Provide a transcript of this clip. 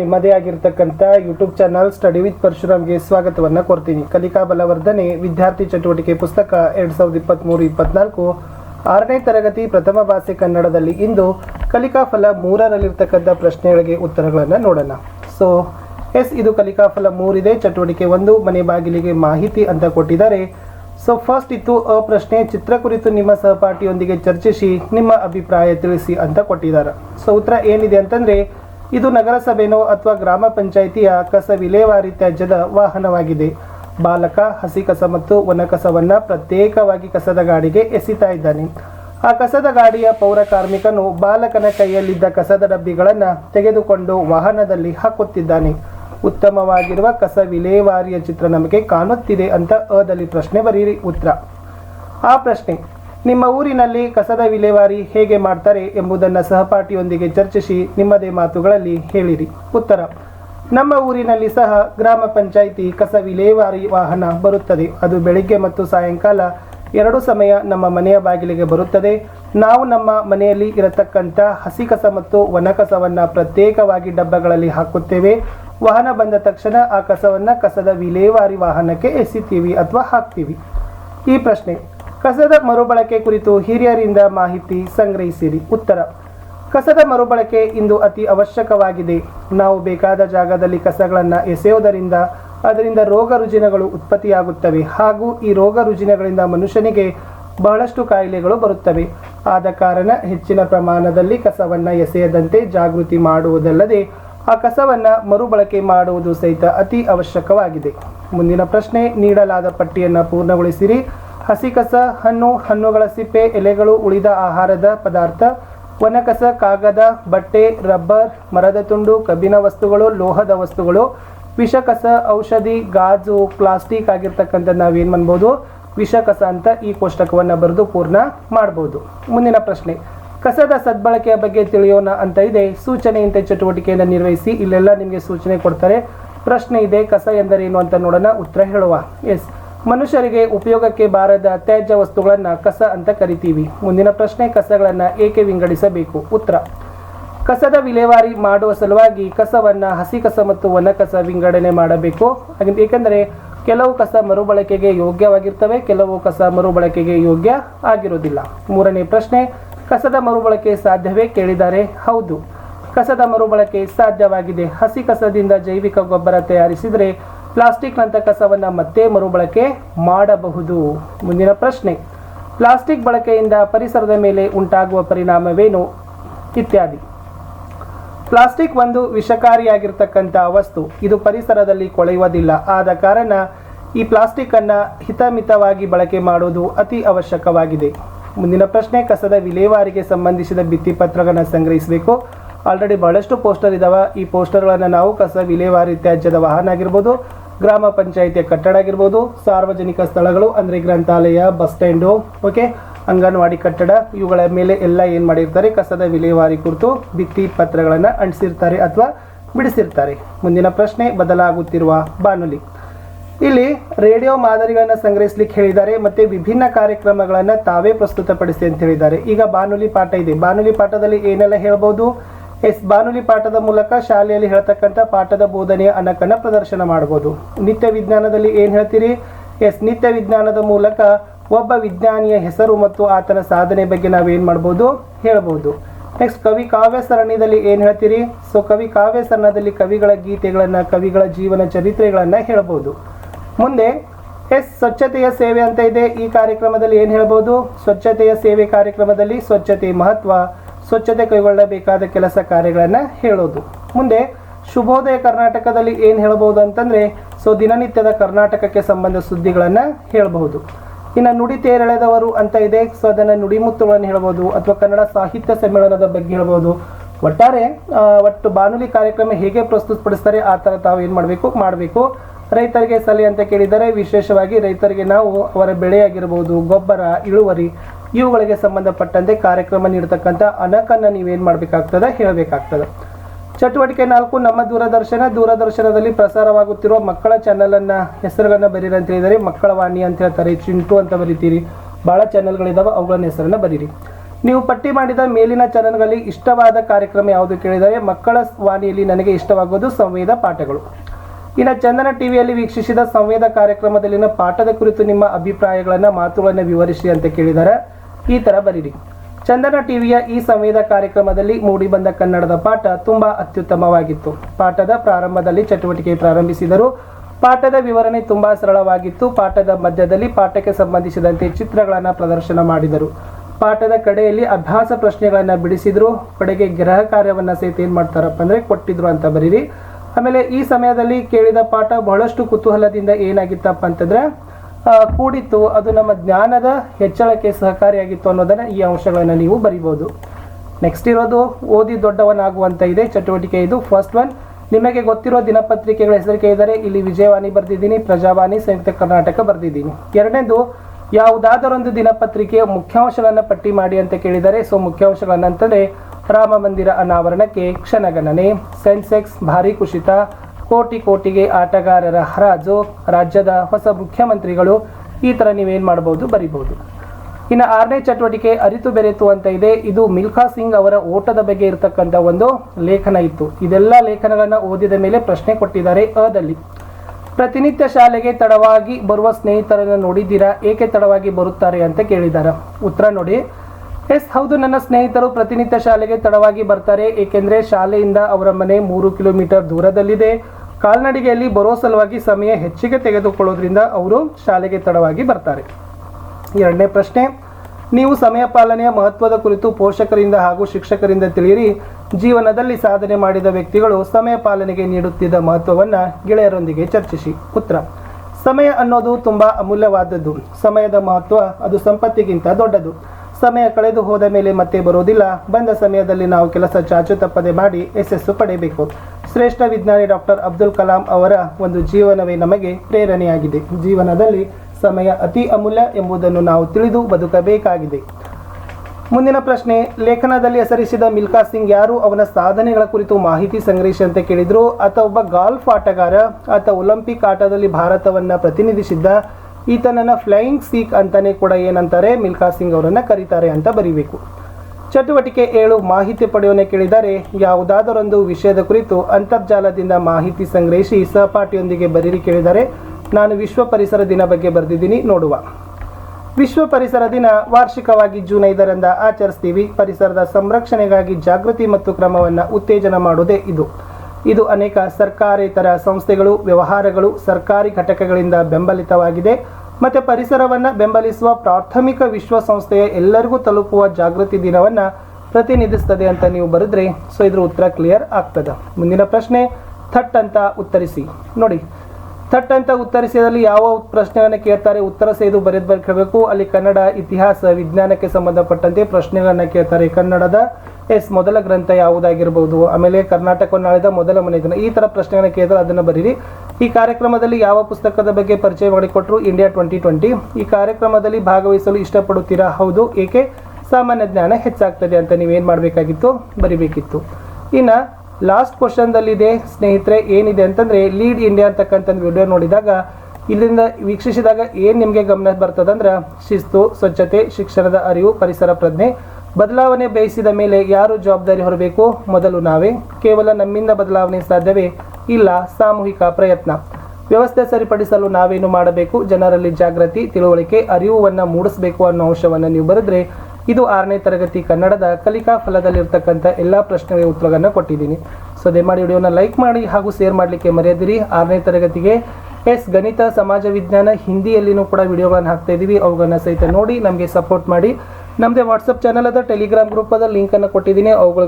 ನಿಮ್ಮದೇ ಆಗಿರ್ತಕ್ಕಂಥ YouTube channel study with ಪರಶುರಾಮ್ಗೆ ಸ್ವಾಗತವನ್ನು ಕೋರ್ತೀನಿ. ಕಲಿಕಾ ಬಲವರ್ಧನೆ ವಿದ್ಯಾರ್ಥಿ ಚಟುವಟಿಕೆ ಪುಸ್ತಕ ಎರಡ್ ಸಾವಿರದ ಇಪ್ಪತ್ತ್ಮೂರು ಇಪ್ಪತ್ನಾಲ್ಕು. ಆರನೇ ತರಗತಿ ಪ್ರಥಮ ಭಾಷೆ ಕನ್ನಡದಲ್ಲಿ ಇಂದು ಕಲಿಕಾ ಫಲ ಮೂರರಲ್ಲಿರ್ತಕ್ಕಂಥ ಪ್ರಶ್ನೆಗಳಿಗೆ ಉತ್ತರಗಳನ್ನು ನೋಡೋಣ. ಸೊ ಎಸ್, ಇದು ಕಲಿಕಾ ಫಲ ಮೂರಿದೆ. ಚಟುವಟಿಕೆ ಒಂದು, ಮನೆ ಬಾಗಿಲಿಗೆ ಮಾಹಿತಿ ಅಂತ ಕೊಟ್ಟಿದ್ದಾರೆ. ಸೊ ಫಸ್ಟ್ ಇತ್ತು ಅ ಪ್ರಶ್ನೆ. ಚಿತ್ರ ಕುರಿತು ನಿಮ್ಮ ಸಹಪಾಠಿಯೊಂದಿಗೆ ಚರ್ಚಿಸಿ, ನಿಮ್ಮ ಅಭಿಪ್ರಾಯ ತಿಳಿಸಿ ಅಂತ ಕೊಟ್ಟಿದ್ದಾರೆ. ಸೊ ಉತ್ತರ ಏನಿದೆ ಅಂತಂದ್ರೆ ಇದು ನಗರಸಭೆನೋ ಅಥವಾ ಗ್ರಾಮ ಪಂಚಾಯಿತಿಯ ಕಸ ವಿಲೇವಾರಿ ತ್ಯಾಜ್ಯದ ವಾಹನವಾಗಿದೆ. ಬಾಲಕ ಹಸಿ ಕಸ ಮತ್ತು ಒಣ ಕಸವನ್ನು ಪ್ರತ್ಯೇಕವಾಗಿ ಕಸದ ಗಾಡಿಗೆ ಎಸಿತಾ ಇದ್ದಾನೆ. ಆ ಕಸದ ಗಾಡಿಯ ಪೌರ ಕಾರ್ಮಿಕನು ಬಾಲಕನ ಕೈಯಲ್ಲಿದ್ದ ಕಸದ ಡಬ್ಬಿಗಳನ್ನು ತೆಗೆದುಕೊಂಡು ವಾಹನದಲ್ಲಿ ಹಾಕುತ್ತಿದ್ದಾನೆ. ಉತ್ತಮವಾಗಿರುವ ಕಸ ವಿಲೇವಾರಿಯ ಚಿತ್ರ ನಮಗೆ ಕಾಣುತ್ತಿದೆ ಅಂತ ಅದಲ್ಲಿ ಪ್ರಶ್ನೆ ಬರೀರಿ ಉತ್ತರ. ಆ ಪ್ರಶ್ನೆ ನಿಮ್ಮ ಊರಿನಲ್ಲಿ ಕಸದ ವಿಲೇವಾರಿ ಹೇಗೆ ಮಾಡ್ತಾರೆ ಎಂಬುದನ್ನು ಸಹಪಾಠಿಯೊಂದಿಗೆ ಚರ್ಚಿಸಿ ನಿಮ್ಮದೇ ಮಾತುಗಳಲ್ಲಿ ಹೇಳಿರಿ. ಉತ್ತರ, ನಮ್ಮ ಊರಿನಲ್ಲಿ ಸಹ ಗ್ರಾಮ ಪಂಚಾಯಿತಿ ಕಸ ವಿಲೇವಾರಿ ವಾಹನ ಬರುತ್ತದೆ. ಅದು ಬೆಳಿಗ್ಗೆ ಮತ್ತು ಸಾಯಂಕಾಲ ಎರಡು ಸಮಯ ನಮ್ಮ ಮನೆಯ ಬಾಗಿಲಿಗೆ ಬರುತ್ತದೆ. ನಾವು ನಮ್ಮ ಮನೆಯಲ್ಲಿ ಇರತಕ್ಕಂಥ ಹಸಿ ಕಸ ಮತ್ತು ಒಣ ಕಸವನ್ನು ಪ್ರತ್ಯೇಕವಾಗಿ ಡಬ್ಬಗಳಲ್ಲಿ ಹಾಕುತ್ತೇವೆ. ವಾಹನ ಬಂದ ತಕ್ಷಣ ಆ ಕಸವನ್ನು ಕಸದ ವಿಲೇವಾರಿ ವಾಹನಕ್ಕೆ ಎಸಿತೀವಿ ಅಥವಾ ಹಾಕ್ತೀವಿ. ಈ ಪ್ರಶ್ನೆ ಕಸದ ಮರುಬಳಕೆ ಕುರಿತು ಹಿರಿಯರಿಂದ ಮಾಹಿತಿ ಸಂಗ್ರಹಿಸಿರಿ. ಉತ್ತರ, ಕಸದ ಮರುಬಳಕೆ ಇಂದು ಅತಿ ಅವಶ್ಯಕವಾಗಿದೆ. ನಾವು ಬೇಕಾದ ಜಾಗದಲ್ಲಿ ಕಸಗಳನ್ನು ಎಸೆಯುವುದರಿಂದ ಅದರಿಂದ ರೋಗ ರುಜಿನಗಳು ಉತ್ಪತ್ತಿಯಾಗುತ್ತವೆ ಹಾಗೂ ಈ ರೋಗ ರುಜಿನಗಳಿಂದ ಮನುಷ್ಯನಿಗೆ ಬಹಳಷ್ಟು ಕಾಯಿಲೆಗಳು ಬರುತ್ತವೆ. ಆದ ಕಾರಣ ಹೆಚ್ಚಿನ ಪ್ರಮಾಣದಲ್ಲಿ ಕಸವನ್ನು ಎಸೆಯದಂತೆ ಜಾಗೃತಿ ಮಾಡುವುದಲ್ಲದೆ ಆ ಕಸವನ್ನು ಮರುಬಳಕೆ ಮಾಡುವುದು ಸಹಿತ ಅತಿ ಅವಶ್ಯಕವಾಗಿದೆ. ಮುಂದಿನ ಪ್ರಶ್ನೆ, ನೀಡಲಾದ ಪಟ್ಟಿಯನ್ನು ಪೂರ್ಣಗೊಳಿಸಿರಿ. ಹಸಿ ಕಸ ಹಣ್ಣು, ಹಣ್ಣುಗಳ ಸಿಪ್ಪೆ, ಎಲೆಗಳು ಉಳಿದ ಆಹಾರದ ಪದಾರ್ಥ, ಒಣಕಸ, ಕಾಗದ, ಬಟ್ಟೆ, ರಬ್ಬರ್, ಮರದ ತುಂಡು, ಕಬ್ಬಿನ ವಸ್ತುಗಳು, ಲೋಹದ ವಸ್ತುಗಳು, ವಿಷಕಸ, ಔಷಧಿ, ಗಾಜು, ಪ್ಲಾಸ್ಟಿಕ್ ಆಗಿರ್ತಕ್ಕಂಥ ನಾವೇನು ಮಾಡ್ಬೋದು? ವಿಷಕಸ ಅಂತ ಈ ಕೋಷ್ಟಕವನ್ನು ಬರೆದು ಪೂರ್ಣ ಮಾಡ್ಬೋದು. ಮುಂದಿನ ಪ್ರಶ್ನೆ, ಕಸದ ಸದ್ಬಳಕೆಯ ಬಗ್ಗೆ ತಿಳಿಯೋಣ ಅಂತ ಇದೆ. ಸೂಚನೆಯಂತೆ ಚಟುವಟಿಕೆಯನ್ನು ನಿರ್ವಹಿಸಿ. ಇಲ್ಲೆಲ್ಲ ನಿಮಗೆ ಸೂಚನೆ ಕೊಡ್ತಾರೆ. ಪ್ರಶ್ನೆ ಇದೆ, ಕಸ ಎಂದರೇನು ಅಂತ ನೋಡೋಣ. ಉತ್ತರ ಹೇಳುವ. ಎಸ್ ಮನುಷ್ಯರಿಗೆ ಉಪಯೋಗಕ್ಕೆ ಬಾರದ ತ್ಯಾಜ್ಯ ವಸ್ತುಗಳನ್ನು ಕಸ ಅಂತ ಕರಿತೀವಿ. ಮುಂದಿನ ಪ್ರಶ್ನೆ, ಕಸಗಳನ್ನು ಏಕೆ ವಿಂಗಡಿಸಬೇಕು? ಉತ್ತರ. ಕಸದ ವಿಲೇವಾರಿ ಮಾಡುವ ಸಲುವಾಗಿ ಕಸವನ್ನು ಹಸಿ ಕಸ ಮತ್ತು ಒಣ ಕಸ ವಿಂಗಡಣೆ ಮಾಡಬೇಕು. ಏಕೆಂದರೆ ಕೆಲವು ಕಸ ಮರುಬಳಕೆಗೆ ಯೋಗ್ಯವಾಗಿರ್ತವೆ, ಕೆಲವು ಕಸ ಮರುಬಳಕೆಗೆ ಯೋಗ್ಯ ಆಗಿರುವುದಿಲ್ಲ. ಮೂರನೇ ಪ್ರಶ್ನೆ, ಕಸದ ಮರುಬಳಕೆ ಸಾಧ್ಯವೇ ಕೇಳಿದ್ದಾರೆ ಹೌದು. ಕಸದ ಮರುಬಳಕೆ ಸಾಧ್ಯವಾಗಿದೆ. ಹಸಿ ಕಸದಿಂದ ಜೈವಿಕ ಗೊಬ್ಬರ ತಯಾರಿಸಿದರೆ ಪ್ಲಾಸ್ಟಿಕ್ನಂಥ ಕಸವನ್ನು ಮತ್ತೆ ಮರುಬಳಕೆ ಮಾಡಬಹುದು. ಮುಂದಿನ ಪ್ರಶ್ನೆ. ಪ್ಲಾಸ್ಟಿಕ್ ಬಳಕೆಯಿಂದ ಪರಿಸರದ ಮೇಲೆ ಉಂಟಾಗುವ ಪರಿಣಾಮವೇನು? ಇತ್ಯಾದಿ. ಪ್ಲಾಸ್ಟಿಕ್ ಒಂದು ವಿಷಕಾರಿಯಾಗಿರ್ತಕ್ಕಂಥ ವಸ್ತು. ಇದು ಪರಿಸರದಲ್ಲಿ ಕೊಳೆಯುವುದಿಲ್ಲ. ಆದ ಕಾರಣ ಈ ಪ್ಲಾಸ್ಟಿಕ್ ಅನ್ನ ಹಿತಮಿತವಾಗಿ ಬಳಕೆ ಮಾಡುವುದು ಅತಿ ಅವಶ್ಯಕವಾಗಿದೆ. ಮುಂದಿನ ಪ್ರಶ್ನೆ, ಕಸದ ವಿಲೇವಾರಿಗೆ ಸಂಬಂಧಿಸಿದ ಭಿತ್ತಿಪತ್ರಗಳನ್ನು ಸಂಗ್ರಹಿಸಬೇಕು. ಆಲ್ರೆಡಿ ಬಹಳಷ್ಟು ಪೋಸ್ಟರ್ ಇದಾವೆ. ಈ ಪೋಸ್ಟರ್ಗಳನ್ನು ನಾವು ಕಸ ವಿಲೇವಾರಿ ತ್ಯಾಜ್ಯದ ವಾಹನ ಆಗಿರ್ಬೋದು ಗ್ರಾಮ ಪಂಚಾಯಿತಿಯ ಕಟ್ಟಡ ಆಗಿರ್ಬೋದು, ಸಾರ್ವಜನಿಕ ಸ್ಥಳಗಳು, ಅಂದರೆ ಗ್ರಂಥಾಲಯ, ಬಸ್ ಸ್ಟ್ಯಾಂಡು, ಓಕೆ? ಅಂಗನವಾಡಿ ಕಟ್ಟಡ, ಇವುಗಳ ಮೇಲೆ ಎಲ್ಲ ಏನು ಮಾಡಿರ್ತಾರೆ, ಕಸದ ವಿಲೇವಾರಿ ಕುರಿತು ಭಿತ್ತಿ ಪತ್ರಗಳನ್ನು ಅಂಟಿಸಿರ್ತಾರೆ ಅಥವಾ ಬಿಡಿಸಿರ್ತಾರೆ. ಮುಂದಿನ ಪ್ರಶ್ನೆ, ಬದಲಾಗುತ್ತಿರುವ ಬಾನುಲಿ. ಇಲ್ಲಿ ರೇಡಿಯೋ ಮಾದರಿಗಳನ್ನು ಸಂಗ್ರಹಿಸಲಿಕ್ಕೆ ಹೇಳಿದ್ದಾರೆ, ಮತ್ತು ವಿಭಿನ್ನ ಕಾರ್ಯಕ್ರಮಗಳನ್ನು ತಾವೇ ಪ್ರಸ್ತುತಪಡಿಸಿ ಅಂತ ಹೇಳಿದ್ದಾರೆ. ಈಗ ಬಾನುಲಿ ಪಾಠ ಇದೆ. ಬಾನುಲಿ ಪಾಠದಲ್ಲಿ ಏನೆಲ್ಲ ಹೇಳ್ಬೋದು? ಎಸ್ ಬಾನುಲಿ ಪಾಠದ ಮೂಲಕ ಶಾಲೆಯಲ್ಲಿ ಹೇಳ್ತಕ್ಕಂಥ ಪಾಠದ ಬೋಧನೆಯ ಅನಕನ್ನ ಪ್ರದರ್ಶನ ಮಾಡ್ಬೋದು. ನಿತ್ಯ ವಿಜ್ಞಾನದಲ್ಲಿ ಏನು ಹೇಳ್ತೀರಿ? ಎಸ್, ನಿತ್ಯ ವಿಜ್ಞಾನದ ಮೂಲಕ ಒಬ್ಬ ವಿಜ್ಞಾನಿಯ ಹೆಸರು ಮತ್ತು ಆತನ ಸಾಧನೆ ಬಗ್ಗೆ ನಾವೇನು ಮಾಡ್ಬೋದು? ಹೇಳ್ಬೋದು. ನೆಕ್ಸ್ಟ್, ಕವಿ ಕಾವ್ಯ ಸರಣಿದಲ್ಲಿ ಏನು ಹೇಳ್ತೀರಿ? ಸೊ, ಕವಿ ಕಾವ್ಯ ಸರಣದಲ್ಲಿ ಕವಿಗಳ ಗೀತೆಗಳನ್ನು, ಕವಿಗಳ ಜೀವನ ಚರಿತ್ರೆಗಳನ್ನು ಹೇಳ್ಬೋದು. ಮುಂದೆ, ಎಸ್, ಸ್ವಚ್ಛತೆಯ ಸೇವೆ ಅಂತ ಇದೆ. ಈ ಕಾರ್ಯಕ್ರಮದಲ್ಲಿ ಏನು ಹೇಳ್ಬೋದು? ಸ್ವಚ್ಛತೆಯ ಸೇವೆ ಕಾರ್ಯಕ್ರಮದಲ್ಲಿ ಸ್ವಚ್ಛತೆ ಮಹತ್ವ. ಸ್ವಚ್ಛತೆ ಕೈಗೊಳ್ಳಬೇಕಾದ ಕೆಲಸ ಕಾರ್ಯಗಳನ್ನು ಹೇಳೋದು. ಮುಂದೆ ಶುಭೋದಯ ಕರ್ನಾಟಕದಲ್ಲಿ ಏನು ಹೇಳಬಹುದು ಅಂತಂದರೆ, ಸೊ ದಿನನಿತ್ಯದ ಕರ್ನಾಟಕಕ್ಕೆ ಸಂಬಂಧ ಸುದ್ದಿಗಳನ್ನು ಹೇಳಬಹುದು. ಇನ್ನು ನುಡಿ ತೇರೆಳೆದವರು ಅಂತ ಇದೆ, ಸೊ ಅದನ್ನು ನುಡಿಮುತ್ತುಗಳನ್ನು ಹೇಳ್ಬೋದು, ಅಥವಾ ಕನ್ನಡ ಸಾಹಿತ್ಯ ಸಮ್ಮೇಳನದ ಬಗ್ಗೆ ಹೇಳ್ಬೋದು. ಒಟ್ಟಾರೆ ಒಟ್ಟು ಬಾನುಲಿ ಕಾರ್ಯಕ್ರಮ ಹೇಗೆ ಪ್ರಸ್ತುತಪಡಿಸ್ತಾರೆ, ಆ ಥರ ತಾವು ಏನು ಮಾಡಬೇಕು ಮಾಡಬೇಕು. ರೈತರಿಗೆ ಸಲಹೆ ಅಂತ ಕೇಳಿದರೆ, ವಿಶೇಷವಾಗಿ ರೈತರಿಗೆ ನಾವು ಅವರ ಬೆಳೆಯಾಗಿರ್ಬೋದು, ಗೊಬ್ಬರ, ಇಳುವರಿ ಇವುಗಳಿಗೆ ಸಂಬಂಧಪಟ್ಟಂತೆ ಕಾರ್ಯಕ್ರಮ ನೀಡತಕ್ಕಂಥ ಅನಕನ್ನು ನೀವೇನು ಮಾಡಬೇಕಾಗ್ತದೆ ಹೇಳಬೇಕಾಗ್ತದೆ. ಚಟುವಟಿಕೆ ನಾಲ್ಕು, ನಮ್ಮ ದೂರದರ್ಶನ. ದೂರದರ್ಶನದಲ್ಲಿ ಪ್ರಸಾರವಾಗುತ್ತಿರುವ ಮಕ್ಕಳ ಚಾನಲನ್ನು ಹೆಸರುಗಳನ್ನು ಬರೀರಿ ಅಂತ ಹೇಳಿದರೆ ಮಕ್ಕಳ ವಾಣಿ ಅಂತ ಹೇಳ್ತಾರೆ, ಚಿಂಟು ಅಂತ ಬರೀತೀರಿ. ಭಾಳ ಚಾನೆಲ್ಗಳಿದಾವೆ ಅವುಗಳನ್ನ ಹೆಸರನ್ನು ಬರೀರಿ. ನೀವು ಪಟ್ಟಿ ಮಾಡಿದ ಮೇಲಿನ ಚಾನಲ್ಗಳಲ್ಲಿ ಇಷ್ಟವಾದ ಕಾರ್ಯಕ್ರಮ ಯಾವುದು ಕೇಳಿದರೆ ಮಕ್ಕಳ ವಾಣಿಯಲ್ಲಿ ನನಗೆ ಇಷ್ಟವಾಗುವುದು ಸಂವೇದ ಪಾಠಗಳು. ಇನ್ನು ಚಂದನ ಟಿವಿಯಲ್ಲಿ ವೀಕ್ಷಿಸಿದ ಸಂವೇದ ಕಾರ್ಯಕ್ರಮದಲ್ಲಿನ ಪಾಠದ ಕುರಿತು ನಿಮ್ಮ ಅಭಿಪ್ರಾಯಗಳನ್ನು, ಮಾತುಗಳನ್ನು ವಿವರಿಸಿ ಅಂತ ಕೇಳಿದ್ದಾರೆ ಈ ಥರ ಬರೀರಿ. ಚಂದನ ಟಿವಿಯ ಈ ಸಂವೇದ ಕಾರ್ಯಕ್ರಮದಲ್ಲಿ ಮೂಡಿಬಂದ ಕನ್ನಡದ ಪಾಠ ತುಂಬಾ ಅತ್ಯುತ್ತಮವಾಗಿತ್ತು. ಪಾಠದ ಪ್ರಾರಂಭದಲ್ಲಿ ಚಟುವಟಿಕೆ ಪ್ರಾರಂಭಿಸಿದರು. ಪಾಠದ ವಿವರಣೆ ತುಂಬಾ ಸರಳವಾಗಿತ್ತು. ಪಾಠದ ಮಧ್ಯದಲ್ಲಿ ಪಾಠಕ್ಕೆ ಸಂಬಂಧಿಸಿದಂತೆ ಚಿತ್ರಗಳನ್ನು ಪ್ರದರ್ಶನ ಮಾಡಿದರು. ಪಾಠದ ಕಡೆಯಲ್ಲಿ ಅಭ್ಯಾಸ ಪ್ರಶ್ನೆಗಳನ್ನು ಬಿಡಿಸಿದ್ರು. ಕಡೆಗೆ ಗ್ರಹ ಕಾರ್ಯವನ್ನು ಸಹಿತ ಏನು ಮಾಡ್ತಾರಪ್ಪ ಅಂದ್ರೆ ಕೊಟ್ಟಿದ್ರು ಅಂತ ಬರೀರಿ. ಆಮೇಲೆ ಈ ಸಮಯದಲ್ಲಿ ಕೇಳಿದ ಪಾಠ ಬಹಳಷ್ಟು ಕುತೂಹಲದಿಂದ ಏನಾಗಿತ್ತಪ್ಪ ಅಂತಂದ್ರೆ ಕೂಡಿತ್ತು. ಅದು ನಮ್ಮ ಜ್ಞಾನದ ಹೆಚ್ಚಳಕ್ಕೆ ಸಹಕಾರಿಯಾಗಿತ್ತು ಅನ್ನೋದನ್ನು ಈ ಅಂಶಗಳನ್ನು ನೀವು ಬರಿಬೋದು. ನೆಕ್ಸ್ಟ್ ಇರೋದು, ಓದಿ ದೊಡ್ಡವನಾಗುವಂತ ಇದೆ. ಚಟುವಟಿಕೆ ಇದು. ಫಸ್ಟ್ ಒನ್ ನಿಮಗೆ ಗೊತ್ತಿರೋ ದಿನಪತ್ರಿಕೆಗಳ ಹೆಸರಿಕೆ ಕೇಳಿದರೆ ಇಲ್ಲಿ ವಿಜಯವಾಣಿ ಬರೆದಿದ್ದೀನಿ, ಪ್ರಜಾವಾಣಿ, ಸಂಯುಕ್ತ ಕರ್ನಾಟಕ ಬರೆದಿದ್ದೀನಿ. ಎರಡನೇದು, ಯಾವುದಾದರೊಂದು ದಿನಪತ್ರಿಕೆಯ ಮುಖ್ಯಾಂಶಗಳನ್ನು ಪಟ್ಟಿ ಮಾಡಿ ಅಂತ ಕೇಳಿದರೆ, ಸೊ ಮುಖ್ಯಾಂಶಗಳನ್ನು ಅಂತಂದ್ರೆ ರಾಮ ಮಂದಿರ ಅನಾವರಣಕ್ಕೆ ಕ್ಷಣಗಣನೆ ಸೆನ್ಸೆಕ್ಸ್ ಭಾರಿ ಕುಸಿತ ಕೋಟಿ ಕೋಟಿಗೆ ಆಟಗಾರರ ಹರಾಜು. ರಾಜ್ಯದ ಹೊಸ ಮುಖ್ಯಮಂತ್ರಿಗಳು, ಈ ಥರ ನೀವೇನು ಮಾಡ್ಬೋದು, ಬರಿಬೋದು. ಇನ್ನು ಆರನೇ ಚಟುವಟಿಕೆ ಅರಿತು ಬೆರೆತು ಅಂತ ಇದೆ. ಇದು ಮಿಲ್ಖಾ ಸಿಂಗ್ ಅವರ ಓಟದ ಬಗ್ಗೆ ಇರತಕ್ಕಂಥ ಒಂದು ಲೇಖನ ಇತ್ತು. ಇದೆಲ್ಲ ಲೇಖನಗಳನ್ನು ಓದಿದ ಮೇಲೆ ಪ್ರಶ್ನೆ ಕೊಟ್ಟಿದ್ದಾರೆ ಅದಲ್ಲಿ. ಪ್ರತಿನಿತ್ಯ ಶಾಲೆಗೆ ತಡವಾಗಿ ಬರುವ ಸ್ನೇಹಿತರನ್ನು ನೋಡಿದ್ದೀರಾ? ಏಕೆ ತಡವಾಗಿ ಬರುತ್ತಾರೆ ಅಂತ ಕೇಳಿದ್ದಾರೆ ಉತ್ತರ ನೋಡಿ. ಎಸ್, ಹೌದು, ನನ್ನ ಸ್ನೇಹಿತರು ಪ್ರತಿನಿತ್ಯ ಶಾಲೆಗೆ ತಡವಾಗಿ ಬರ್ತಾರೆ. ಏಕೆಂದರೆ ಶಾಲೆಯಿಂದ ಅವರ ಮನೆ ಮೂರು ಕಿಲೋಮೀಟರ್ ದೂರದಲ್ಲಿದೆ. ಕಾಲ್ನಡಿಗೆಯಲ್ಲಿ ಬರೋ ಸಲುವಾಗಿ ಸಮಯ ಹೆಚ್ಚಿಗೆ ತೆಗೆದುಕೊಳ್ಳೋದ್ರಿಂದ ಅವರು ಶಾಲೆಗೆ ತಡವಾಗಿ ಬರ್ತಾರೆ. ಎರಡನೇ ಪ್ರಶ್ನೆ, ನೀವು ಸಮಯ ಪಾಲನೆಯ ಮಹತ್ವದ ಕುರಿತು ಪೋಷಕರಿಂದ ಹಾಗೂ ಶಿಕ್ಷಕರಿಂದ ತಿಳಿಯಿರಿ. ಜೀವನದಲ್ಲಿ ಸಾಧನೆ ಮಾಡಿದ ವ್ಯಕ್ತಿಗಳು ಸಮಯ ಪಾಲನೆಗೆ ನೀಡುತ್ತಿದ್ದ ಮಹತ್ವವನ್ನು ಗೆಳೆಯರೊಂದಿಗೆ ಚರ್ಚಿಸಿ. ಉತ್ತರ, ಸಮಯ ಅನ್ನೋದು ತುಂಬಾ ಅಮೂಲ್ಯವಾದದ್ದು. ಸಮಯದ ಮಹತ್ವ ಅದು ಸಂಪತ್ತಿಗಿಂತ ದೊಡ್ಡದು. ಸಮಯ ಕಳೆದು ಹೋದ ಮೇಲೆ ಮತ್ತೆ ಬರೋದಿಲ್ಲ ಬಂದ ಸಮಯದಲ್ಲಿ ನಾವು ಕೆಲಸ ಚಾಚು ತಪ್ಪದೆ ಮಾಡಿ ಯಶಸ್ಸು ಪಡೆಯಬೇಕು. ಶ್ರೇಷ್ಠ ವಿಜ್ಞಾನಿ ಡಾಕ್ಟರ್ ಅಬ್ದುಲ್ ಕಲಾಂ ಅವರ ಒಂದು ಜೀವನವೇ ನಮಗೆ ಪ್ರೇರಣೆಯಾಗಿದೆ. ಜೀವನದಲ್ಲಿ ಸಮಯ ಅತಿ ಅಮೂಲ್ಯ ಎಂಬುದನ್ನು ನಾವು ತಿಳಿದು ಬದುಕಬೇಕಾಗಿದೆ. ಮುಂದಿನ ಪ್ರಶ್ನೆ, ಲೇಖನದಲ್ಲಿ ಹೆಸರಿಸಿದ ಮಿಲ್ಕಾ ಸಿಂಗ್ ಯಾರು? ಅವನ ಸಾಧನೆಗಳ ಕುರಿತು ಮಾಹಿತಿ ಸಂಗ್ರಹಿಸಿ ಅಂತ ಕೇಳಿದ್ರು. ಆತ ಒಬ್ಬ ಗಾಲ್ಫ್ ಆಟಗಾರ. ಆತ ಒಲಿಂಪಿಕ್ ಆಟದಲ್ಲಿ ಭಾರತವನ್ನು ಪ್ರತಿನಿಧಿಸಿದ್ದ ಈತನನ್ನ ಫ್ಲೈಯಿಂಗ್ ಸೀಕ್ ಅಂತಾನೆ ಕೂಡ ಏನಂತಾರೆ? ಮಿಲ್ಕಾ ಸಿಂಗ್ ಅವರನ್ನು ಕರೀತಾರೆ ಅಂತ ಬರಿಬೇಕು. ಚಟುವಟಿಕೆ ಏಳು, ಮಾಹಿತಿ ಪಡೆಯೋನೆ ಕೇಳಿದರೆ ಯಾವುದಾದರೊಂದು ವಿಷಯದ ಕುರಿತು ಅಂತರ್ಜಾಲದಿಂದ ಮಾಹಿತಿ ಸಂಗ್ರಹಿಸಿ ಸಹಪಾಠಿಯೊಂದಿಗೆ ಬರೀರಿ ಕೇಳಿದರೆ ನಾನು ವಿಶ್ವ ಪರಿಸರ ದಿನ ಬಗ್ಗೆ ಬರೆದಿದ್ದೀನಿ, ನೋಡುವ. ವಿಶ್ವ ಪರಿಸರ ದಿನ ವಾರ್ಷಿಕವಾಗಿ ಜೂನ್ ಐದರಂದ ಆಚರಿಸ್ತೀವಿ. ಪರಿಸರದ ಸಂರಕ್ಷಣೆಗಾಗಿ ಜಾಗೃತಿ ಮತ್ತು ಕ್ರಮವನ್ನು ಉತ್ತೇಜನ ಮಾಡುವುದೇ ಇದು. ಇದು ಅನೇಕ ಸರ್ಕಾರೇತರ ಸಂಸ್ಥೆಗಳು, ವ್ಯವಹಾರಗಳು, ಸರ್ಕಾರಿ ಘಟಕಗಳಿಂದ ಬೆಂಬಲಿತವಾಗಿದೆ. ಮತ್ತು ಪರಿಸರವನ್ನು ಬೆಂಬಲಿಸುವ ಪ್ರಾಥಮಿಕ ವಿಶ್ವಸಂಸ್ಥೆಯ ಎಲ್ಲರಿಗೂ ತಲುಪುವ ಜಾಗೃತಿ ದಿನವನ್ನು ಪ್ರತಿನಿಧಿಸ್ತದೆ ಅಂತ ನೀವು ಬರೆದ್ರೆ, ಸೊ ಇದ್ರ ಉತ್ತರ ಕ್ಲಿಯರ್ ಆಗ್ತದೆ. ಮುಂದಿನ ಪ್ರಶ್ನೆ, ಥಟ್ ಅಂತ ಉತ್ತರಿಸಿ. ನೋಡಿ ಥಟ್ ಅಂತ ಉತ್ತರಿಸಿದಲ್ಲಿ ಯಾವ ಪ್ರಶ್ನೆಗಳನ್ನು ಕೇಳ್ತಾರೆ ಉತ್ತರ ಸೇದು ಬರೆದು ಬರ್ಕೋಬೇಕು. ಅಲ್ಲಿ ಕನ್ನಡ ಇತಿಹಾಸ, ವಿಜ್ಞಾನಕ್ಕೆ ಸಂಬಂಧಪಟ್ಟಂತೆ ಪ್ರಶ್ನೆಗಳನ್ನು ಕೇಳ್ತಾರೆ ಕನ್ನಡದ. ಎಸ್, ಮೊದಲ ಗ್ರಂಥ ಯಾವುದಾಗಿರ್ಬೋದು? ಆಮೇಲೆ ಕರ್ನಾಟಕವನ್ನು ಆಳಿದ ಮೊದಲ ಮನೆ ದಿನ ಈ ತರ ಪ್ರಶ್ನೆಗಳನ್ನ ಕೇಳಿದ್ರೆ ಅದನ್ನ ಬರೀರಿ. ಈ ಕಾರ್ಯಕ್ರಮದಲ್ಲಿ ಯಾವ ಪುಸ್ತಕದ ಬಗ್ಗೆ ಪರಿಚಯ ಮಾಡಿಕೊಟ್ರು? India twenty twenty. ಈ ಕಾರ್ಯಕ್ರಮದಲ್ಲಿ ಭಾಗವಹಿಸಲು ಇಷ್ಟಪಡುತ್ತೀರಾ? ಹೌದು, ಏಕೆ? ಸಾಮಾನ್ಯ ಜ್ಞಾನ ಹೆಚ್ಚಾಗ್ತದೆ ಅಂತ ನೀವೇನು ಮಾಡಬೇಕಾಗಿತ್ತು? ಬರಿಬೇಕಿತ್ತು. ಇನ್ನ ಲಾಸ್ಟ್ ಕ್ವಶನ್ದಲ್ಲಿದೆ, ಸ್ನೇಹಿತರೆ, ಏನಿದೆ ಅಂತಂದ್ರೆ ಲೀಡ್ ಇಂಡಿಯಾ ಅಂತಕ್ಕಂಥ ವಿಡಿಯೋ ನೋಡಿದಾಗ ಇಲ್ಲಿಂದ ವೀಕ್ಷಿಸಿದಾಗ ಏನು ನಿಮಗೆ ಗಮನ ಬರ್ತದಂದ್ರೆ ಶಿಸ್ತು, ಸ್ವಚ್ಛತೆ, ಶಿಕ್ಷಣದ ಅರಿವು, ಪರಿಸರ ಪ್ರಜ್ಞೆ, ಬದಲಾವಣೆ ಬಯಸಿದ ಮೇಲೆ ಯಾರು ಜವಾಬ್ದಾರಿ ಹೊರಬೇಕು? ಮೊದಲು ನಾವೇ. ಕೇವಲ ನಮ್ಮಿಂದ ಬದಲಾವಣೆ ಸಾಧ್ಯವೇ? ಇಲ್ಲ, ಸಾಮೂಹಿಕ ಪ್ರಯತ್ನ. ವ್ಯವಸ್ಥೆ ಸರಿಪಡಿಸಲು ನಾವೇನು ಮಾಡಬೇಕು? ಜನರಲ್ಲಿ ಜಾಗೃತಿ, ತಿಳುವಳಿಕೆ, ಅರಿವನ್ನು ಮೂಡಿಸಬೇಕು ಅನ್ನೋ ಅಂಶವನ್ನು ನೀವು ಬರೆದ್ರೆ ಇದು ಆರನೇ ತರಗತಿ ಕನ್ನಡದ ಕಲಿಕಾ ಫಲದಲ್ಲಿರ್ತಕ್ಕಂಥ ಎಲ್ಲ ಪ್ರಶ್ನೆಗಳಿಗೆ ಉತ್ತರಗಳನ್ನು ಕೊಟ್ಟಿದ್ದೀನಿ. ಸೊ ದಯಮಾಡಿ ವಿಡಿಯೋನ ಲೈಕ್ ಮಾಡಿ ಹಾಗೂ ಶೇರ್ ಮಾಡಲಿಕ್ಕೆ ಮರೆಯದಿರಿ. ಆರನೇ ತರಗತಿಗೆ ಎಸ್ ಗಣಿತ, ಸಮಾಜ ವಿಜ್ಞಾನ, ಹಿಂದಿಯಲ್ಲಿನೂ ಕೂಡ ವಿಡಿಯೋಗಳನ್ನು ಹಾಕ್ತಾ ಇದ್ದೀವಿ ಅವುಗಳನ್ನು ಸಹಿತ ನೋಡಿ ನಮಗೆ ಸಪೋರ್ಟ್ ಮಾಡಿ. ನಮ್ಮದೇ ವಾಟ್ಸಪ್ ಚಾನಲ್ ಅದ ಟೆಲಿಗ್ರಾಮ್ ಗ್ರೂಪ್ ಅದ ಲಿಂಕನ್ನು ಕೊಟ್ಟಿದ್ದೀನಿ. ಅವುಗಳ